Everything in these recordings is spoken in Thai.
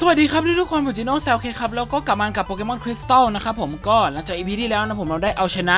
สวัสดีครับทุกคนผมจิโน่แซลเคครับแล้วก็กลับมากับโปเกมอนคริสตัลนะครับผมก็หลังจากอีพีที่แล้วนะผมเราได้เอาชนะ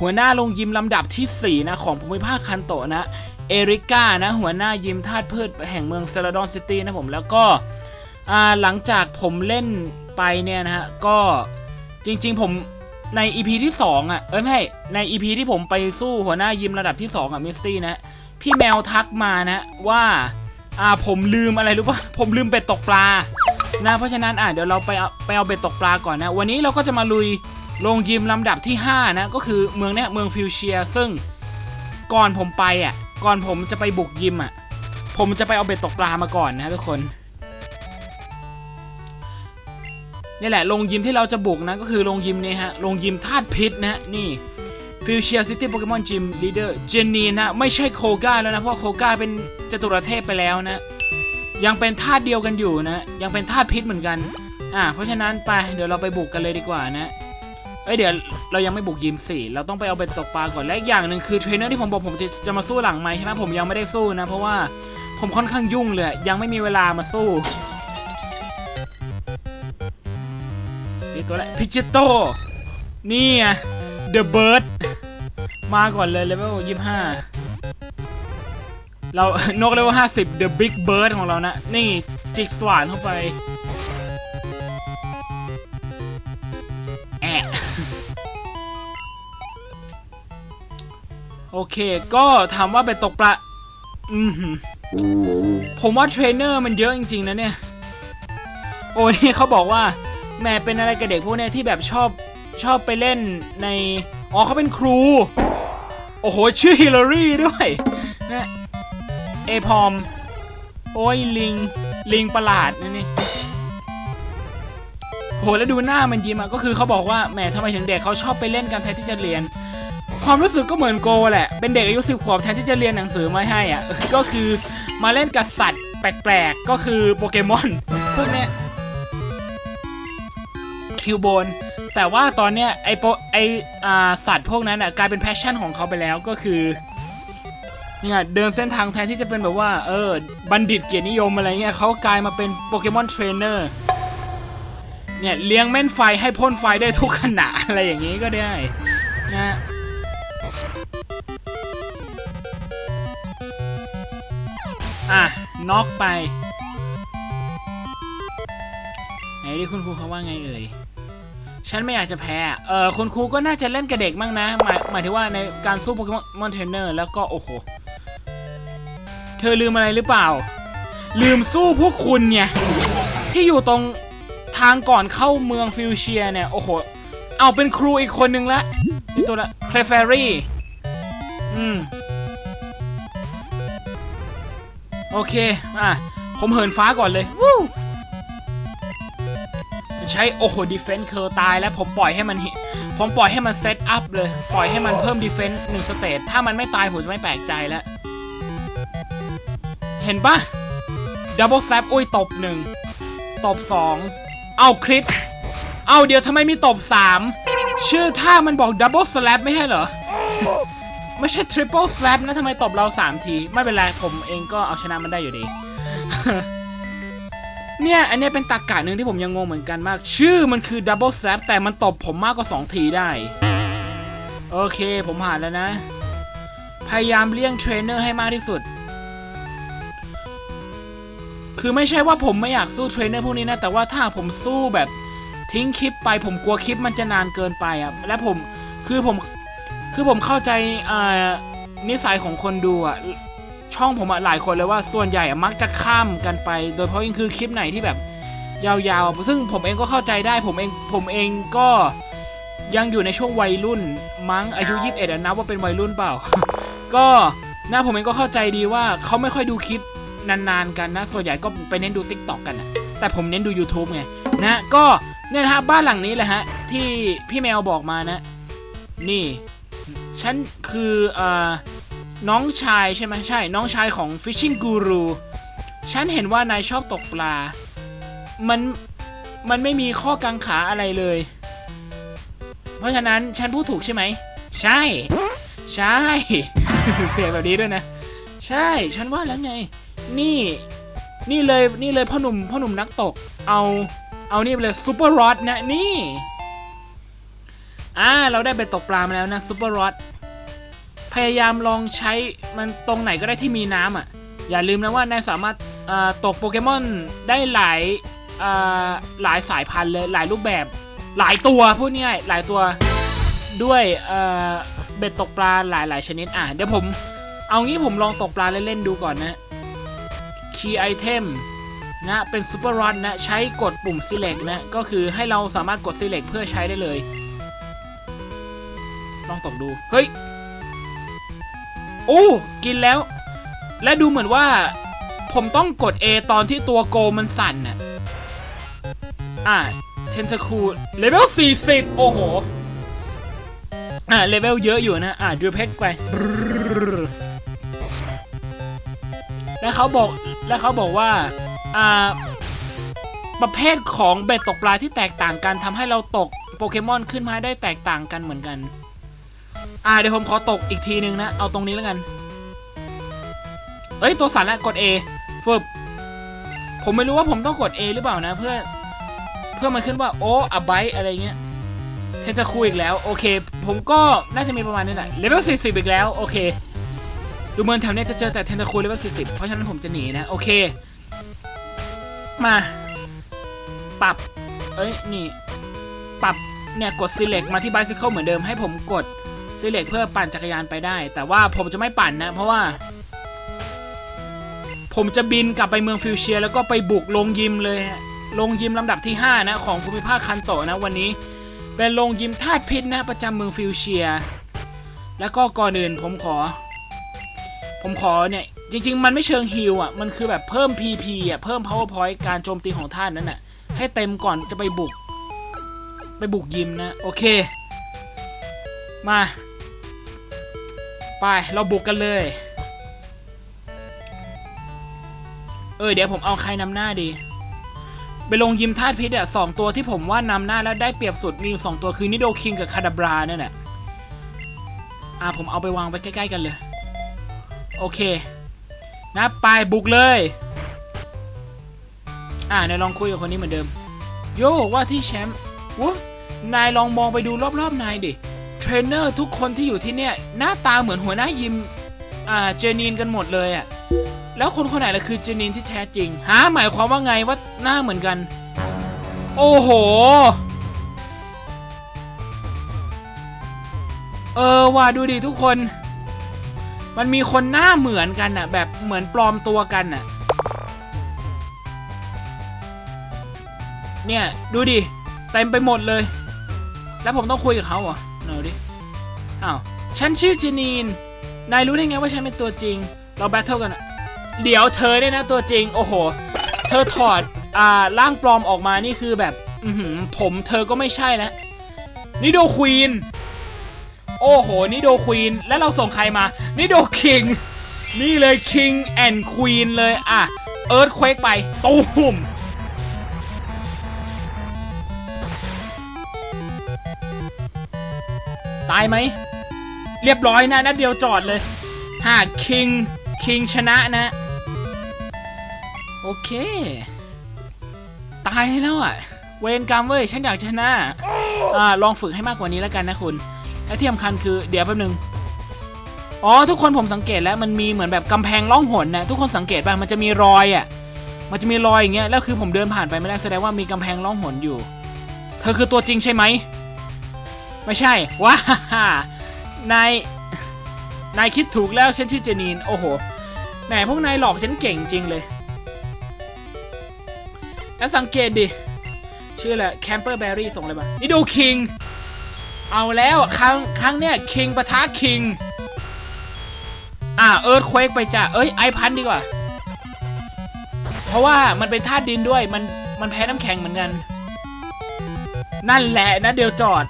หัวหน้าลงยิมลำดับทีสี่4 นะ ของภูมิภาคคันโตนะ เอริก้านะ หัวหน้ายิมธาตุพืชแห่งเมืองเซราดอนซิตี้นะผมแล้วก็หลังจากผมเล่นไปเนี่ยนะฮะ ก็จริงๆผมใน EP ที่ 2 อะ เอ้ยไม่ใช่ใน EP ที่ผมไปสู้หัวหน้ายิมระดับที่2อะมิสตี้นะ พี่แมวทักมานะว่าอ่าผมลืมอะไรรู้ป่ะผมลืมเป็ดตกปลา นะเพราะฉะนั้นอะเดี๋ยวเราไปเอาไปเอาเบ็ดตกปลาก่อนนะ วันนี้เราก็จะมาลุยโรงยิมลำดับที่ 5 นะ ก็คือเมืองเนี้ยเมืองฟิวเชีย ซึ่งก่อนผมไปอะก่อนผมจะไปบุกยิมอะผมจะไปเอาเบ็ดตกปลามาก่อนนะทุกคนนี่แหละโรงยิมที่เราจะบุกนะก็คือโรงยิมนี่ฮะโรงยิมธาตุพิษนะนี่ฟิวเชียซิตี้โปเกมอนจิมลีเดอร์เจนนีนะไม่ใช่โคก้าแล้วนะเพราะโคก้าเป็นจตุรเทพไปแล้วนะ ยังเป็นธาตุเดียวกันอยู่นะ ยังเป็นธาตุพิษเหมือนกันอ่าเพราะฉะนั้นไปเดี๋ยวเราไปบุกกันเลยดีกว่านะเอ้ยเดี๋ยวเรายังไม่บุกยิมสี่เราต้องไปเอาไปตกปลาก่อนและอีกอย่างหนึ่งคือเทรนเนอร์ที่ผมบอกผมจะจะมาสู้หลังไหมใช่ไหมผมยังไม่ได้สู้นะ เพราะว่าผมค่อนข้างยุ่งเลยยังไม่มีเวลามาสู้นี่ตัวแรกพิจิโตนี่ไง The Bird มาก่อนเลยเลเวลยี่ห้า เรานกเลเวลห้าสิบ The Big Bird ของเรานะ นี่จิกสว่านเข้าไปแอะโอเค ก็ถามว่าไปตกปลาอืมผมว่าเทรนเนอร์มันเยอะจริง ๆ นะเนี่ย โอ้นี่เขาบอกว่า แม่เป็นอะไรกับเด็กพวกเนี้ยที่แบบชอบชอบไปเล่นใน อ๋อเขาเป็นครู โอ้โห ชื่อฮิลลารีด้วย เอพอม โอ้ยลิง ลิงประหลาดนี่นี่โหแล้วดูหน้ามันยิ้มอะก็คือเขาบอกว่าแหมทำไมถึงเด็กเขาชอบไปเล่นกันแทนที่จะเรียน ความรู้สึกก็เหมือนโกแหละ เป็นเด็กอายุสิบขวบแทนที่จะเรียนหนังสือไม่ให้อะ ก็คือมาเล่นกับสัตว์แปลกๆ ก็คือโปเกมอนพวกเนี้ยคิวโบนแต่ว่าตอนเนี้ยไอโปไออ่าสัตว์พวกนั้นอะกลายเป็นแพชชั่นของเขาไปแล้วก็คือ เนี่ยเดินเส้นทางแทนที่จะเป็นแบบว่า เออ บัณฑิตเกียรตินิยมอะไรเงี้ยเขากลายมาเป็นโปเกมอนเทรนเนอร์เนี่ยเลี้ยงแม่นไฟให้พ่นไฟได้ทุกขณะอะไรอย่างงี้ก็ได้นะอะน็อกไปไหนดิคุณครูเขาว่าไงเอ่ยฉันไม่อยากจะแพ้ เออคุณครูก็น่าจะเล่นกับเด็กมั่งนะ หมายหมายถึงว่าในการสู้โปเกมอนเทรนเนอร์แล้วก็โอ้โห ธอลืมอะไรหรือเปล่า ลืมสู้พวกคุณเนี่ย ที่อยู่ตรงทางก่อนเข้าเมืองฟิวเชียเนี่ย โอ้โห เอาเป็นครูอีกคนนึงละนี่ตัวละเคลเฟรี่ อืม โอเค อะ ผมเหินฟ้าก่อนเลยวู้ใช้ โอ้โหดีเฟนส์เคอร์ตายแล้วผมปล่อยให้มันผมปล่อยให้มันเซตอัพเลย ปล่อยให้มันเพิ่มดีเฟนส์หนึ่งสเตจถ้ามันไม่ตายผมจะไม่แปลกใจแล้ว เห็นปะดับเบิลแซปอุ้ยตบหนึ่งตบสองเอาคริตเอาเดี๋ยวทำไมมีตบสามชื่อท่ามันบอกดับเบิลสแลปไม่ใช่เหรอ ไม่ใช่ทริปเปิลสแลปนะทำไมตบเราสามที ไม่เป็นไร ผมเองก็เอาชนะมันได้อยู่ดี เนี่ย อันนี้เป็นตากาหนึ่งที่ผมยังงงเหมือนกันมาก ชื่อมันคือ Double Slap แต่มันตบผมมากกว่า2ทีได้ โอเค ผมผ่านแล้วนะ พยายามเลี่ยงเทรนเนอร์ให้มากที่สุด คือไม่ใช่ว่าผมไม่อยากสู้เทรนเนอร์พวกนี้นะแต่ว่าถ้าผมสู้แบบทิ้งคลิปไป ผมกลัวคลิปมันจะนานเกินไปอะและผมคือผมคือผมเข้าใจอ่านิสัยของคนดูอะช่องผมอะหลายคนเลยว่าส่วนใหญ่มักจะข้ามกันไป โดยเฉพาะยิ่งคือคลิปไหนที่แบบ ยาวๆ ซึ่งผมเองก็เข้าใจได้ผมเองผมเองก็ยังอยู่ในช่วงวัยรุ่นมั้งอายุ 21อะนับว่าเป็นวัยรุ่นเปล่า ก็นะผมเองก็เข้าใจดีว่าเขาไม่ค่อยดูคลิป นานๆกันนะ ส่วนใหญ่ก็ไปเน้นดู Tik t o อกกันอะแต่ผมเน้นดู YouTube ไงนะก็เนี่ยนะฮะบ้านหลังนี้แหละฮะที่พี่แมวบอกมานะ นี่ฉันคืออ่น้องชายใช่ไหมใช่น้องชายของ Fishing Guru ฉันเห็นว่านายชอบตกปลา มันมันไม่มีข้อกังขาอะไรเลย เพราะฉะนั้นฉันพูดถูกใช่ไหม ใช่ ใช่ เสียงแบบนี้ด้วยนะ ใช่ ฉันว่าแล้วไง นี่นี่เลยนี่เลยพ่อหนุ่มพ่อหนุ่มนักตก เอาเอานี่ไปเลยซูเปอร์รอดนะนี่อ่าเราได้ไปตกปลามาแล้วนะซูเปอร์รอดพยายามลองใช้มันตรงไหนก็ได้ที่มีน้ำอะ อย่าลืมนะว่านายสามารถตกโปเกมอนได้หลายหลายสายพันธุ์เลยหลายรูปแบบหลายตัวพูดง่ายหลายตัวด้วยเอ่อเบ็ดตกปลาหลายหลายชนิดอะเดี๋ยวผม เอางี้ผมลองตกปลาเล่นๆดูก่อนนะ Key Item นะเป็น Super Run นะใช้กดปุ่ม Select นะก็คือให้เราสามารถกด Select เพื่อใช้ได้เลย ลองตกดู เฮ้ย โอ้ กินแล้ว และดูเหมือนว่า ผมต้องกด A ตอนที่ตัวโกมันสั่นน่ะอ่าเทน a คูเลเวล 40 โอ้โห อ่าเลเวลเยอะอยู่นะ อ่าดูเพกไป แล้วเขาบอก แล้วเขาบอกว่าอ่าประเภทของเบ็ดตกปลาที่แตกต่างกันทำให้เราตกโปเกมอนขึ้นมาได้แตกต่างกันเหมือนกัน อ่าเดี๋ยวผมขอตกอีกทีนึงนะ เอาตรงนี้แล้วกัน เอ้ยตัวสั่นแล้วกด A ฟึบผมไม่รู้ว่าผมต้องกด A หรือเปล่านะ เพื่อเพื่อมันขึ้นว่าโอ้อะไบอะไรเงี้ยเทนตะคูอีกแล้ว โอเค ผมก็น่าจะมีประมาณนี้แหละเลเวล40 อีกแล้ว โอเค ดูเหมือนแถวเนี้ยจะเจอแต่เทนตะคูลเลเวล40 เพราะฉะนั้นผมจะหนีนะ โอเค มา ปรับ เอ้ย นี่ ปรับ เนี่ย กด select มาที่ bicycle เหมือนเดิม ให้ผมกด select เพื่อปั่นจักรยานไปได้ แต่ว่าผมจะไม่ปั่นนะ เพราะว่า ผมจะบินกลับไปเมืองฟิวเชียร์แล้วก็ไปบุกโรงยิมเลยฮะโรงยิมลำดับที่ 5 นะ ของภูมิภาคคันโตนะวันนี้ เป็นโรงยิมธาตุพิษนะประจำเมืองฟิวเชียร์แล้วก็ก่อนอื่นผมขอ ผมขอเนี่ย จริง ๆ มันไม่เชิงฮิลอะ มันคือแบบเพิ่ม PP อะ เพิ่ม power point การโจมตีของท่านนั้นอะ ให้เต็มก่อนจะไปบุก ไปบุกยิมนะ โอเค มา ไป เราบุกกันเลย เออ เดี๋ยวผมเอาใครนำหน้าดี ไปลงยิมธาตุพิษอะสองตัวที่ผมว่านำหน้าแล้วได้เปรียบสุดมีอยู่สองตัวคือนิโดคิงกับคาดาบราเนี่ยแหละอ่าผมเอาไปวางไว้ใกล้ ๆ กันเลย โอเค นะไปบุกเลย อ่าเดี๋ยวลองคุยกับคนนี้เหมือนเดิม โยว่าที่แชมป์วุฟนายลองมองไปดูรอบๆนายดิ เทรนเนอร์ทุกคนที่อยู่ที่เนี่ย หน้าตาเหมือนหัวหน้ายิม อ่า เจนีนกันหมดเลยอะ่ะ แล้วคนคนไหนล่ะคือเจนีนที่แท้จริงฮะหมายความว่าไงว่าหน้าเหมือนกัน โอ้โห เออว่าดูดิทุกคน มันมีคนหน้าเหมือนกันน่ะแบบเหมือนปลอมตัวกันน่ะเนี่ย ดูดิเต็มไปหมดเลย แล้วผมต้องคุยกับเขาเหรอเนาดิอ้าวฉันชื่อเจนีน นายรู้ได้ไงว่าฉันเป็นตัวจริง เราแบทเทิลกันอะเดี๋ยวเธอเนี่ยนะตัวจริง โอ้โห เธอถอด อ่า ร่างปลอมออกมานี่คือแบบ อืผมเธอก็ไม่ใช่แล้วนิโดควีน โอ้โหนิโดควีนแล้วเราส่งใครมานิโดคิงนี่เลยคิงแอนด์ควีนเลยอะเอิร์ธเควกไปตูมตายไหม เรียบร้อยนะนัดเดียวจอดเลยหากคิงคิงชนะนะ โอเค ตายแล้วอะ เวรกรรมเว้ย ฉันอยากชนะ อ่า ลองฝึกให้มากกว่านี้แล้วกันนะคุณ และที่สำคัญคือเดี๋ยวแป๊บนึงอ๋อทุกคนผมสังเกตแล้วมันมีเหมือนแบบกำแพงล่องหนนะทุกคนสังเกตป่ะมันจะมีรอยอะมันจะมีรอยอย่างเงี้ยแล้วคือผมเดินผ่านไปไม่ได้แสดงว่ามีกำแพงล่องหนอยู่ เธอคือตัวจริงใช่ไหมไม่ใช่ว้าฮ่าฮ่านายนายคิดถูกแล้วฉันชื่อเจนีนโอ้โหแหมพวกนายหลอกฉันเก่งจริงเลย แล้วสังเกตดิชื่ออะไรแคมเปอร์แบรี่ส่งอะไรมานี่ดูคิง เอาแล้วครั้งครั้งเนี้ยคิงปะทะคิง อ่าเอิร์ธเควกไปจ้ะเอ้ยไอพันดีกว่า เพราะว่ามันเป็นธาตุดินด้วยมันมันแพ้น้ำแข็งเหมือนกัน นั่นแหละนะเดียวจอด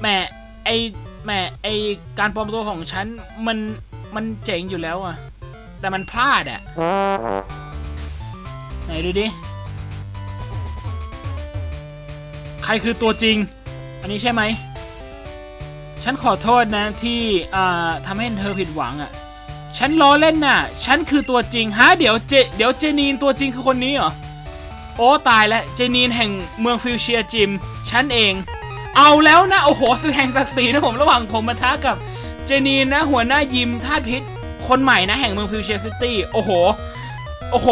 แหม่ไอแหม่ไอการปลอมตัวของฉันมันมันเจ๋งอยู่แล้วอะแต่มันพลาดอะ ไหนดูดิ ใครคือตัวจริง อันนี้ใช่ไหม ฉันขอโทษนะที่ทำให้เธอผิดหวังอะ่ะ ฉันล้อเล่นน่ะ ฉันคือตัวจริง ฮะ เดี๋ยวเจ เดี๋ยวเจนีนตัวจริงคือคนนี้เหรอ โอ้ตายแล้ว เจนีนแห่งเมืองฟิวเชียจิม ฉันเอง เอาแล้วนะ โอ้โหสึกแห่งศักดิ์ศรีนะผมระหว่างผมมาท้ากับเจนีนนะหัวหน้ายิมธาตุพิษคนใหม่นะแห่งเมืองฟิวเชียซิตี้ โอ้โห โอ้โห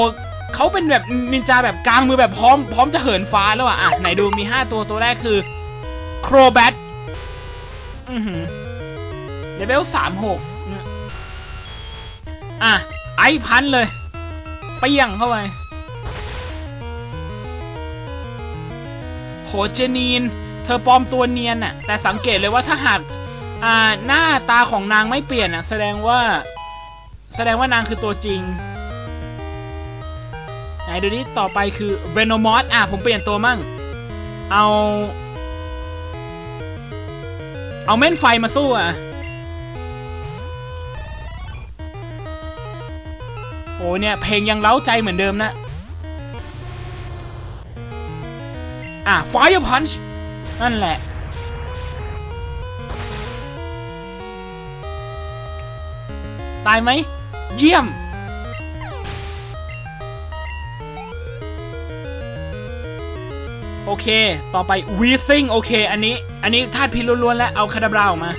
เขาเป็นแบบนินจาแบบกลางมือแบบพร้อมพร้อมจะเหินฟ้าแล้วอะอะไหนดูมี 5 ตัวตัวแรกคือโครแบทอือหือเลเวลสามหกอะ ไอพันเลยเปี้ยงเข้าไปโหเจนีน เธอปลอมตัวเนียนน่ะ แต่สังเกตเลยว่าถ้าหาก อ่า หน้าตาของนางไม่เปลี่ยนน่ะ แสดงว่า แสดงว่านางคือตัวจริง ไหนดูนี่ต่อไปคือ Venomous อะผมเปลี่ยนตัวมั่ง เอา เอาเม่นไฟมาสู้อะ โอ้เนี่ย เพลงยังเล้าใจเหมือนเดิมนะ อะ Fire Punch นั่นแหละตายไหมเยี่ยม อเค ต่อไปวีซิงโอเค อันนี้ อันนี้ธาตุพิษล้วนๆแล้วเอาคาดาบราออกมา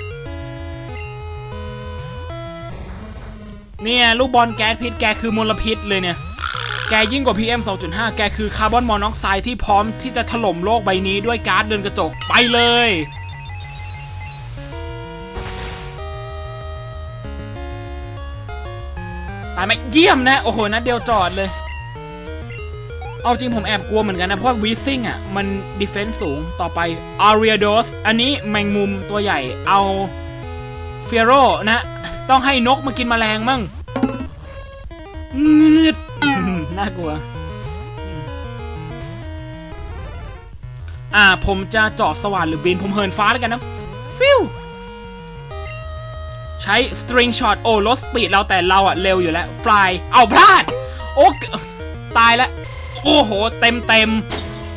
เนี่ยลูกบอลแก๊สพิษแกคือมลพิษเลยเนี่ย แกยิ่งกว่า PM 2.5 แกคือคาร์บอนมอนอกไซด์ที่พร้อมที่จะถล่มโลกใบนี้ด้วยก๊าซเรือนกระจกไปเลยตายไหมเยี่ยมนะ โอ้โหนัดเดียวจอดเลย เอาจริงผมแอบกลัวเหมือนกันนะ เพราะวีซิงอะ มันดีเฟนส์สูงต่อไปอารี d โดสอันนี้แมงมุมตัวใหญ่เอาเฟียโรนะ ต้องให้นกมากินแมลงมั่งงืดน่ากลัว อ่าผมจะเจาะสว่านหรือบิน ผมเหินฟ้าแล้วกันนะ ฟิวใช้ string shot โอ้ลดสปีดเราแต่เราอะเร็วอยู่แล้ว fly เอาพลาด โอ้ตายแล้ว โอ้โห เต็มเต็ม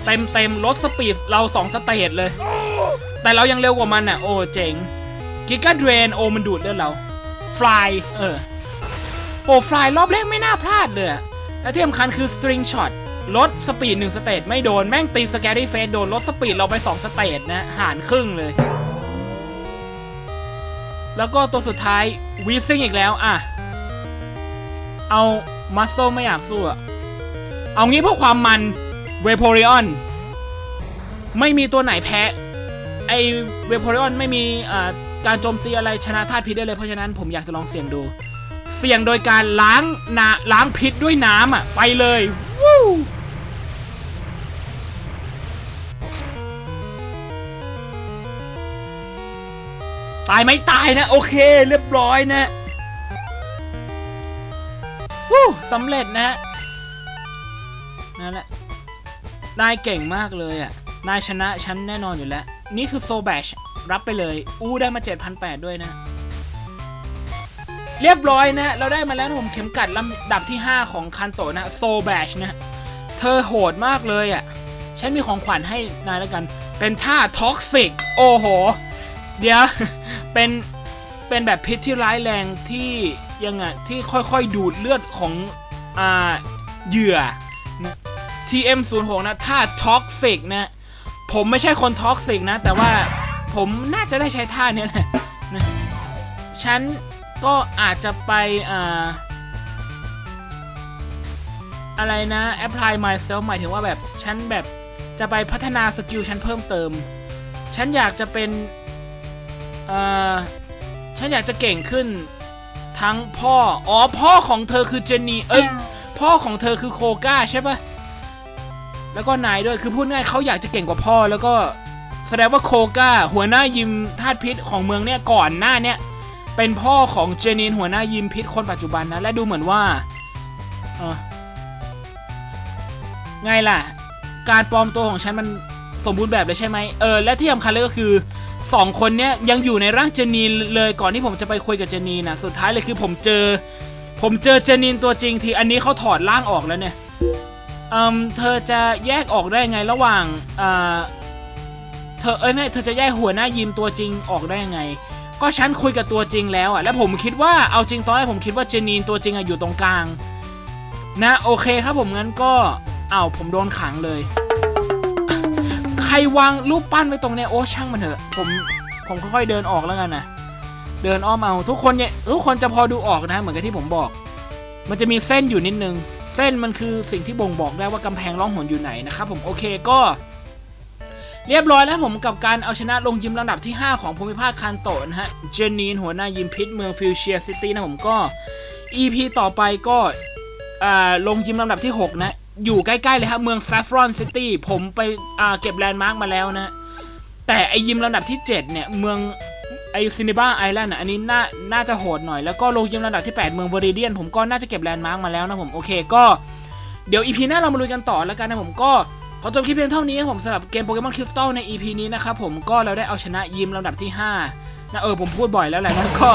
เต็มเต็มลดสปีดเราสองสเตจเลย แต่เรายังเร็วกว่ามันอะ โอ้เจ๋งกิกาเดรนโอ้มันดูดเลือดเรา fly เออโอ้ fly รอบแรกไม่น่าพลาดเลยและที่สำคัญคือ string shot ลดสปีดหนึ่งสเตจไม่โดน แม่งตีสแกรี่เฟสโดนลดสปีดเราไปสองสเตจนะ หารครึ่งเลย แล้วก็ตัวสุดท้ายวีซิ่งอีกแล้วอะ เอามัสโซไม่อยากสู้อะ เอางี้เพื่อความมันเวโพริออนไม่มีตัวไหนแพ้ไอเวโพริออนไม่มีการโจมตีอะไรชนะธาตุพิษได้เลยเพราะฉะนั้นผมอยากจะลองเสี่ยงดู เสี่ยงโดยการล้างนาล้างพิษด้วยน้ำอะไปเลยวู้ตายไหมตายนะ โอเคเรียบร้อยนะวู้สำเร็จนะ นั่นแหละ นายเก่งมากเลยอะ นายชนะฉันแน่นอนอยู่แล้ว นี่คือโซแบชรับไปเลย อู้ได้มา 7,800 ด้วยนะ เรียบร้อยนะ เราได้มาแล้วผมเข็มกัดลำดับที่ 5 ของคันโตนะโซแบชนะ เธอโหดมากเลยอะ ฉันมีของขวัญให้นายแล้วกัน เป็นท่าท็อกซิก โอ้โห เดี๋ยว เป็น เป็นแบบพิษที่ร้ายแรงที่ยังไงที่ค่อยๆดูดเลือดของอ่าเหยื่อ TM06 นะท่าท็อกซิกนะผมไม่ใช่คนท็อกซิกนะ แต่ว่าผมน่าจะได้ใช้ท่าเนี้ยแหละนะฉันก็อาจจะไปอ่าอะไรนะ apply myself หมายถึงว่าแบบ ฉันแบบจะไปพัฒนาสกิลฉันเพิ่มเติม ฉันอยากจะเป็นเอ่อฉันอยากจะเก่งขึ้นทั้งพ่อ อ๋อ พ่อของเธอคือเจนนี่ เอ้ย พ่อของเธอคือโคก้าใช่ปะ แล้วก็นายด้วยคือพูดง่ายเขาอยากจะเก่งกว่าพ่อ แล้วก็แสดงว่าโคกาหัวหน้ายิมธาตุพิษของเมืองเนี่ยก่อนหน้าเนี่ยเป็นพ่อของเจนินหัวหน้ายิมพิษคนปัจจุบันนะและดูเหมือนว่าเออไงล่ะ การปลอมตัวของฉันมันสมบูรณ์แบบเลยใช่ไหมเออและที่สำคัญเลยก็คือสองคนเนี้ยยังอยู่ในร่างเจนีนเลยก่อนที่ผมจะไปคุยกับเจนีนนะสุดท้ายเลยคือผมเจอ ผมเจอเจนินตัวจริงทีอันนี้เขาถอดร่างออกแล้วเนี่ย เอืมเธอจะแยกออกได้ไงระหว่างอ่าเธอเอ้ยไม่เธอจะแยกหัวหน้ายิมตัวจริงออกได้ยังไง ก็ฉันคุยกับตัวจริงแล้วอะแล้วผมคิดว่าเอาจริงตอนแรกผมคิดว่าเจนีนตัวจริงอะอยู่ตรงกลาง นะโอเคครับผมงั้นก็อ้าวผมโดนขังเลย ใครวางรูปปั้นไว้ตรงเนี้ยโอ้ช่างมันเถอะ ผมผมค่อยๆเดินออกแล้วกันนะเดินอ้อมเอาทุกคนเนี่ยทุกคนจะพอดูออกนะ เหมือนกับที่ผมบอก มันจะมีเส้นอยู่นิดนึง เส้นมันคือสิ่งที่บ่งบอกได้ว่ากำแพงร่องหนอยู่ไหนนะครับผมโอเคก็เรียบร้อยแล้วผมกับการเอาชนะลงยิมลำดับที่ 5 ของภูมิภาคคันโตะนะฮะ เจนีนหัวหน้ายิมพิษเมืองฟิวเชียซิตี้นะผมก็ EP ต่อไปก็อ่าลงยิมลำดับที่ 6 นะ อยู่ใกล้ๆเลยครับเมืองซ a ฟรอนซิตี้ผมไปเก็บแลนด์มาร์กมาแล้วนะ แต่ไอยิมลำดับที่ 7 เนี่ย เมือง ไอซินิบ้าไอแลนด์อันนี้น่าน่าจะโหดหน่อย แล้วก็ลงยิมลำดับที่ 8 เมืองเวอริเดียน ผมก็น่าจะเก็บแลนด์มาร์กมาแล้วนะผมโอเคก็เดี๋ยว EP หน้าเรามาลุยกันต่อแล้วกันนะผมก็ขอจบคลิปเพียงเท่านี้ครับผมสำหรับเกมโปเกมอนคริสตัลใน EP นี้นะครับผมก็เราได้เอาชนะยิมลำดับที่5นะเออผมพูดบ่อยแล้วแหละนะก็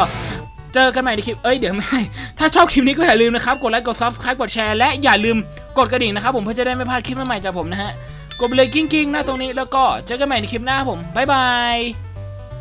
เจอกันใหม่ในคลิป เอ้ยเดี๋ยวไม่ ถ้าชอบคลิปนี้ก็อย่าลืมนะครับ กดไลค์ กด Subscribe กดแชร์และอย่าลืมกดกระดิ่งนะครับผมเพื่อจะได้ไม่พลาดคลิปใหม่ๆจากผมนะฮะ กดไปเลยกิ้งๆหน้าตรงนี้แล้วก็เจอกันใหม่ในคลิปหน้าผมบ๊ายบาย